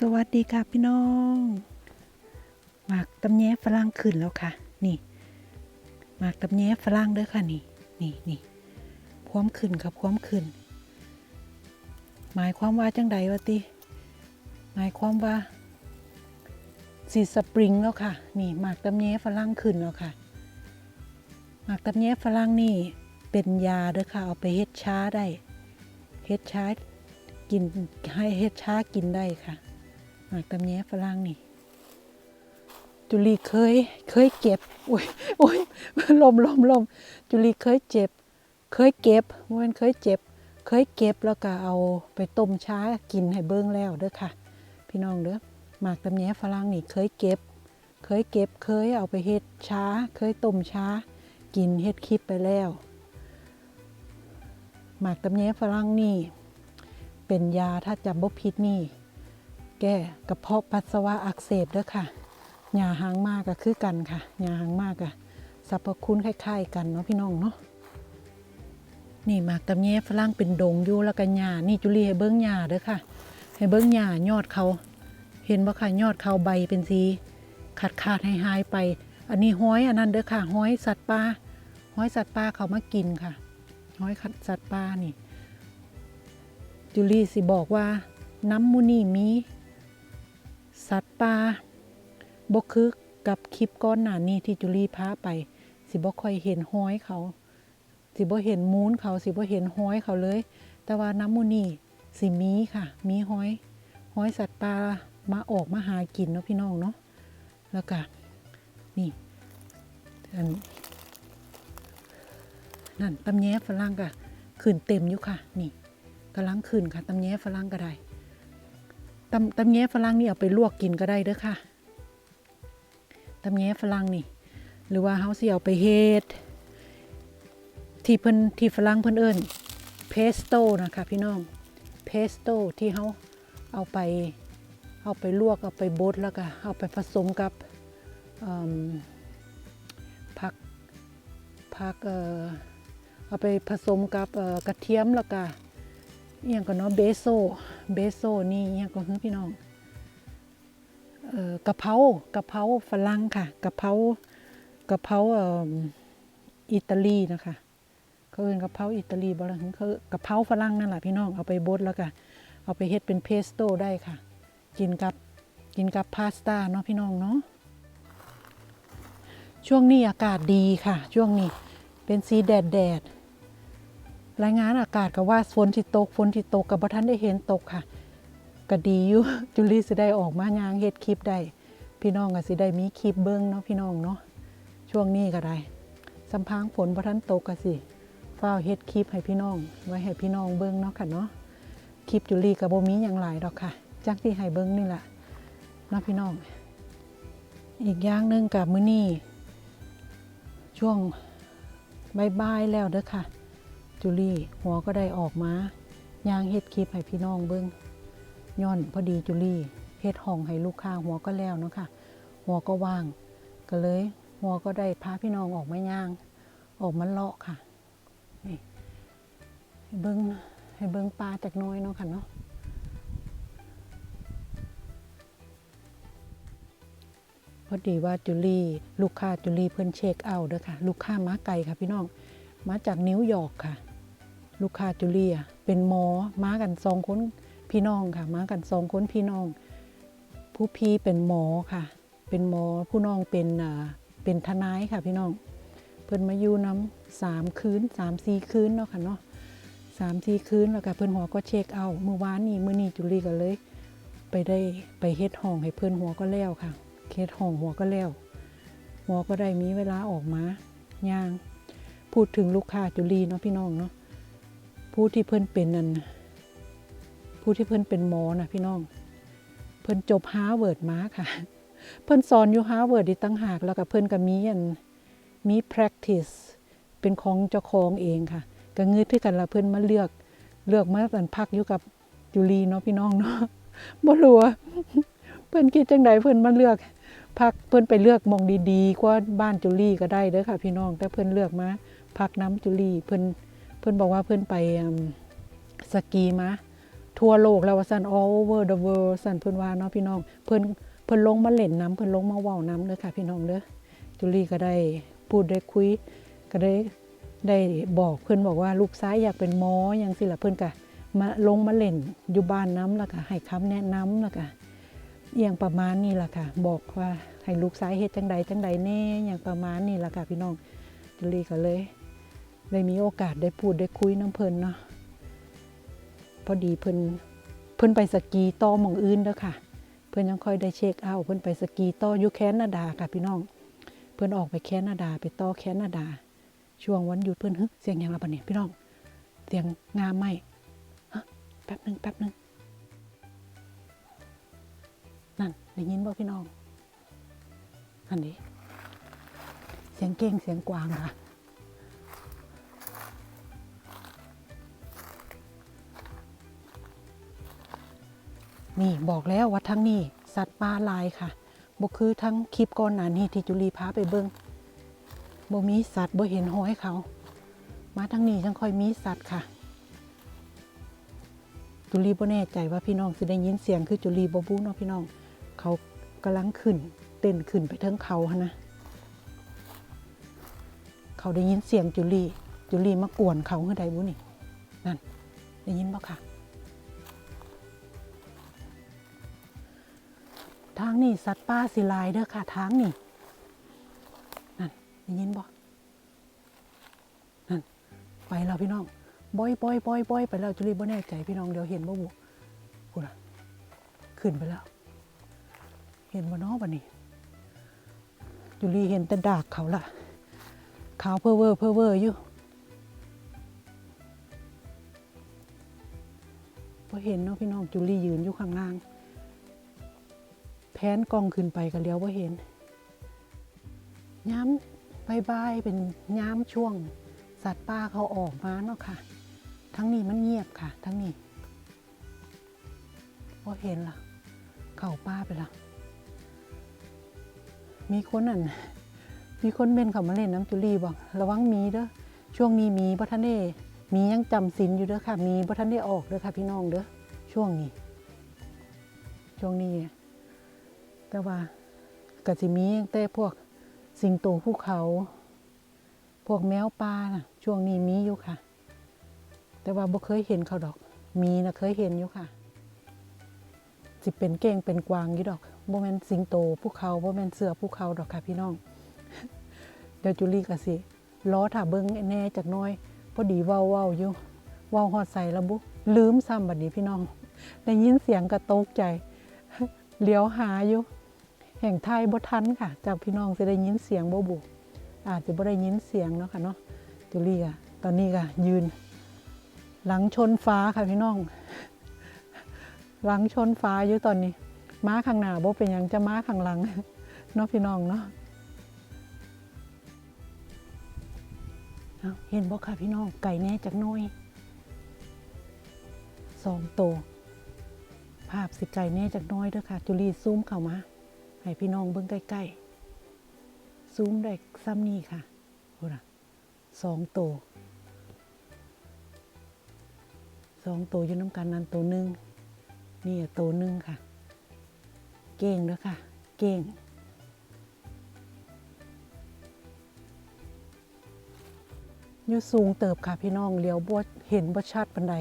สวัสดีค่ะพี่น้องหมากตำแยฝรั่งขึ้นแล้วค่ะ นี่หมากตำแยฝรั่งเด้อค่ะนี่นี่นี่พร้อมขึ้นครับพร้อมขึ้น หมายความว่าจังใดวะติหมายความว่าสีสปริงแล้วค่ะ นี่หมากตำแยฝรั่งขึ้นแล้วค่ะหมากตำแยฝรั่งนี่เป็นยาเด้อค่ะ เอาไปเฮ็ดชาได้เฮ็ดชากินให้เฮ็ดชากินได้ค่ะ หมากตำแยฝรั่งนี่จุลีเคยเคยเก็บโอ้ยโอ้ยลมลมลมจุลีเคยเจ็บ เคยเก็บเมื่อวันเคยเจ็บ เคยเก็บแล้วก็เอาไปต้มช้ากินให้เบิ้งแล้วเด้อค่ะ พี่น้องเด้อหมากตำแยฝรั่งนี่เคยเก็บ เคยเก็บเคยเอาไปเฮ็ดช้า เคยต้มช้า กินเฮ็ดคลิปไปแล้วหมากตำแยฝรั่งนี่ เป็นยาถ้าจำบ่ผิดนี่ แก้กระเพาะปัสสาวะอักเสบเด้อค่ะยาหางมากก็คือกันค่ะยาหางมากอะสรรพคุณคล้ายๆกันเนาะพี่น้องเนาะนี่มากตำแยฝรั่งเป็นดงอยู่แล้วก็หญ้านี่จุลีให้เบิ้งหญ้าเด้อค่ะ ให้เบิ้งหญ้ายอดเขา เห็นบ่ค่ะยอดเขาใบเป็นสีขาดขาดหายหายไป อันนี้ห้อยอันนั้นเด้อค่ะห้อยสัตว์ป่าห้อยสัตว์ป่าเขามากินค่ะห้อยสัตว์ป่านี่ จุลีสิบอกว่าน้ำมูนี่มี สัตว์ป่าบกคือกับคลิปก้อนหนานี้ที่จุลีพาไป สิบ่ค่อยเห็นห้อยเขา สิบ่เห็นมูนเขา สิบ่เห็นห้อยเขาเลย แต่ว่าน้ำมูนี่สิมีค่ะ มีห้อยห้อยสัตว์ป่ามาออกมาหากินเนาะพี่น้องเนาะแล้วก็นี่อันนั่นตำแยฝรั่งก็ขึ้นเต็มอยู่ค่ะ นี่กำลังขึ้นค่ะตำแยฝรั่งก็ได้ ตำตำแยฝรั่งนี่เอาไปลวกกินก็ได้เด้อค่ะตำแยฝรั่งนี่ หรือว่าเฮาสิเอาไปเฮ็ดที่เพิ่นที่ฝรั่งเพิ่นเอิ้นเพสโต้นะคะพี่น้องเพสโต้ที่เฮาเอาไปเอาไปลวกเอาไปบดแล้วก็เอาไปผสมกับผักผักเอ่อเอาไปผสมกับกระเทียมแล้วก็ อหย่างก็เนาะเบโซเบโซนี่อหย่างก็คือพี่น้องเอ่อกะเพรากะเพราฝรั่งค่ะกะเพรากะเพราเอ่ออิตาลีนะคะเขาเรียกกะเพราอิตาลีบ่ล่ะเขากะเพราฝรั่งนั่นแหละพี่น้องเอาไปบดแล้วก็เอาไปเฮ็ดเป็นเพสโต้ได้ค่ะ กินกับกินกับพาสต้าเนาะพี่น้องเนาะช่วงนี้อากาศดีค่ะ ช่วงนี้เป็นสีแดดแดด รายงานอากาศก็ว่าฝนที่ตกฝนที่ตกกับบ่ทันได้เห็นตกค่ะก็ดีอยู่จุลีสิได้ออกมายางเฮ็ดคลิปได้ พี่น้องก็สิได้มีคลิปเบิ่งเนาะพี่น้องเนาะช่วงนี้ก็ได้สัมพังฝนบ่ทันตกก็สิฟ้าเฮ็ดคลิปให้พี่น้อง ไว้ให้พี่น้องเบิ่งเนาะค่ะเนาะคลิปจุลีก็บ่มีหยังหลายดอกค่ะจักที่ให้เบิ่งนี่แหละเนาะพี่น้อง อีกอย่างหนึงกับมื้อนี้ช่วงบายๆแล้วเด้อค่ะ จุลี่หัวก็ได้ออกมายางเฮ็ดคลิปให้พี่น้องเบิ้งย้อนพอดีจุลี่เฮ็ดห้องให้ลูกค้าหัวก็แล้วเนาะค่ะ หัวก็ว่าง ก็เลย หัวก็ได้พาพี่น้องออกมาย่าง ออกมาเลาะค่ะนี่ให้เบิ้งให้เบิ้งปลาจากน้อยเนาะค่ะเนาะพอดีว่าจุลี่ลูกค้าจุลี่เพิ่นเช็คเอาท์เด้อค่ะ ลูกค้ามาไกลค่ะพี่น้องมาจากนิวยอร์กค่ะ ลูกค้าจูเลีย เป็นหมอมากันสองคนพี่น้องค่ะมากันสองคนพี่น้อง ผู้พี่เป็นหมอค่ะ เป็นหมอผู้น้องเป็นอ่าเป็นทนายค่ะพี่น้อง เพิ่นมาอยู่น้ำสามคืนสามสี่คืนเนาะค่ะเนาะสามสี่คืนแล้วก็เพิ่นหัวก็เช็คเอาเมื่อวานนี้เมื้อนี้จูเลียก็เลย ไปได้ไปเฮ็ดห้องให้เพิ่นหัวก็แล้วค่ะเฮ็ดห้องหัวก็แล้วหัวก็ได้มีเวลาออกมาย่าง พูดถึงลูกค้าจุลีเนาะพี่น้องเนาะ ผู้ที่เพิ่นเป็นนั่นผู้ที่เพิ่นเป็นหมอนะพี่น้อง เพิ่นจบฮาร์วาร์ดมาค่ะ เพิ่นสอนอยู่ฮาร์วาร์ดอีตั้งหากแล้วก็เพิ่นก็มีอันมี practice เป็นของเจ้าของเองค่ะ ก็งืดที่กันละเพิ่นมาเลือกเลือกมาอันพักอยู่กับจุลีเนาะพี่น้องเนาะบ่รู้ว่าเพิ่นคิดจังใดเพิ่นมาเลือกพักเพิ่นไปเลือกมองดีๆกว่าบ้านจุลี่ก็ได้เด้อค่ะ พี่น้องแต่เพิ่นเลือกมาพักน้ำจุลี่เพิ่น พิ่นบอกว่าเพิ่นไปสกีมาทั่วโลกแล้วว่าซั่น all over the world ซั่นเพิ่นว่าเนาะพี่น้อง เพิ่นเพิ่นลงมาเล่นน้ำเพิ่นลงมาว้าวน้ำเด้อค่ะพี่น้องเด้อจุลีก็ได้พูดได้คุย ก็ได้ได้บอกเพิ่นบอกว่าลูกซ้ายอยากเป็นหมอหยังสิละเพิ่นก็มาลงมาเล่นอยู่บ้านน้ำแล้วก็ให้คำแนะนำแล้วก็อย่างประมาณนี้ล่ะค่ะ บอกว่าให้ลูกซ้ายเฮ็ดจังใดจังใดแน่อย่างประมาณนี้ล่ะค่ะพี่น้องจุลีก็เลย ได้มีโอกาสได้พูดได้คุยน้ำเพลินเนาะพอดีเพิ่นเพิ่นไปสกีต่อหม่องอื่นเด้อค่ะ เพิ่นยังค่อยได้เช็คเอาเพิ่นไปสกีต่ออยู่แคนาดาค่ะพี่น้อง เพิ่นออกไปแคนาดาไปต่อแคนาดา ช่วงวันหยุดเพิ่นฮึเสียงยังล่ะบัดนี้พี่น้อง เสียงงามไหมฮะแป๊บหนึ่งแป๊บหนึ่งนั่นได้ยินบ่พี่น้องอันนี้เสียงเก้งเสียงกวางค่ะ นี่บอกแล้วว่าทั้งนี้สัตว์ป่าลายค่ะบ่คือทั้งคลิปก่อนหน้านี้ที่จุลีพาไปเบิ่งบ่มีสัตว์บ่เห็นห้อยเขา มาทั้งนี้จังค่อยมีสัตว์ค่ะ จุลีบ่แน่ใจว่าพี่น้องสิได้ยินเสียงคือจุลีบ่บู้เนาะพี่น้อง เขากำลังขึ้น เต้นขึ้นไปเทิงเขาหั่นนะ เขาได้ยินเสียงจุลีจุลีมากวนเขาคือใดบุนี่นั่นได้ยินบ่ค่ะ ทางนี่สัตว์ป่าสิลายเด้อค่ะทางนี่นั่นได้ยินบ่นั่นไปแล้วพี่น้องบอยบอยบอยบอยไปแล้วจุลีบ่แน่ใจพี่น้องเดี๋ยวเห็นบ่บุพูดอะขึ้นไปแล้ว เห็นบ่นาะบัดนี้จุลีเห็นแต่ดากเขาละขาวเพอเวอร์เพอเวอร์อยู่พอเห็นเนาะพี่น้องจุลียืนอยู่ข้างล่าง แพนกล้องขึ้นไปก็เลี้ยวว่าเห็นย้ำบายบายเป็นย้ำช่วง สัตว์ป่าเขาออกมาเนาะค่ะ ทั้งนี้มันเงียบค่ะ ทั้งนี้ว่าเห็นล่ะเข่าป้าไปละมีคนนั่นมีคนเบนเขามาเล่นน้ำจุลีบอกระวังมีเด้อช่วงนี้มีบัทันเด้มียังจำศีลอยู่เด้อค่ะ มีบัทันได้ออกเด้อค่ะ พี่น้องเด้อช่วงนี้ ช่วงนี้ แต่ว่าก็สิมีตั้งแต่พวกสิงโตภูเขา พวกแมวป่าน่ะช่วงนี้มีอยู่ค่ะ แต่ว่าบ่เคยเห็นเขาดอก มีนะเคยเห็นอยู่ค่ะ สิเป็นเก้งเป็นกวางอยู่ดอกบ่แม่นสิงโตภูเขาบ่แม่นเสือภูเขาดอกค่ะพี่น้อง เดี๋ยวจุลีก็สิล้อถ้าเบิ่งแน่จักน้อยพอดีเว้าเว้าอยู่เว้าฮอดใส่แล้วบุลืมซ้ำบัดนี้พี่น้องได้ยินเสียงกระตกใจเลี้ยวหาอยู่ ห่งไทยบ่ทันค่ะ จากพี่น้องจะได้ยินเสียงบ่บุอาจจะบ่ได้ยินเสียงเนาะค่ะเนาะจุลี่ะตอนนี้ก็ยืน หลังชนฟ้าค่ะพี่น้อง หลังชนฟ้าอยู่ตอนนี้ ม้าข้างหน้าบ่เป็นยังจะม้าข้างหลังเนาะพี่น้องเนาะเห็นบ่ค่ะพี่น้องไก่แน่จากน้อยสองโตวภาพสิไก่แน่จากน้อยเด้อค่ะ จุลีซูมเข้ามา ให้พี่น้องเบิ่งใกล้ๆซูมได้ซ้ำนี่ค่ะโอ้ล่ะสองตัวสองตัวอยู่น้ำกันนั้นตัวหนึ่งนี่อะตัวหนึ่งค่ะ เก้งเด้อค่ะ เก้งอยู่สูงเติบค่ะพี่น้องเลี้ยวบ่เห็นบ่ชัดปันใด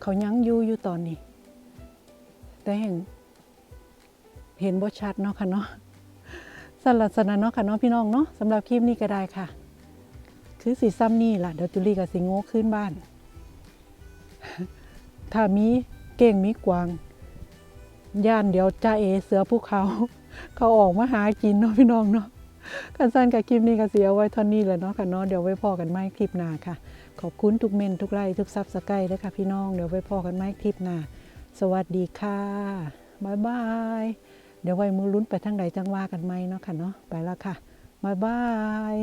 เขายังอยู่อยู่ตอนนี้ แต่เห็น เห็นบ่ชัดเนาะค่ะเนาะสลัดสนะเนาะค่ะเนาะพี่น้องเนาะสำหรับคลิปนี้ก็ได้ค่ะ คือสีซ้ำนี่ล่ะเดี๋ยวจุลีกับสิงโง่ขึ้นบ้าน ถ้ามีเก่งมีกวาง ย่านเดี๋ยวจ้าเอเสือภูเขา เขาออกมาหากินเนาะพี่น้องเนาะกันสั้นกับคลิปนี้ก็เสียไว้เท่านี้แหละเนาะค่ะเนาะเดี๋ยวไว้พอกันไม่คลิปหน้าค่ะ ขอบคุณทุกเมนทุกไลค์ทุกซับสไครต์ด้วยค่ะพี่น้องเดี๋ยวไว้พอกันไหมคลิปหน้า สวัสดีค่ะบ๊ายบาย เดี๋ยวไว้มือลุ้นไปทั้งใดจังว่ากันไหมเนาะค่ะเนาะไปแล้วค่ะบ๊ายบาย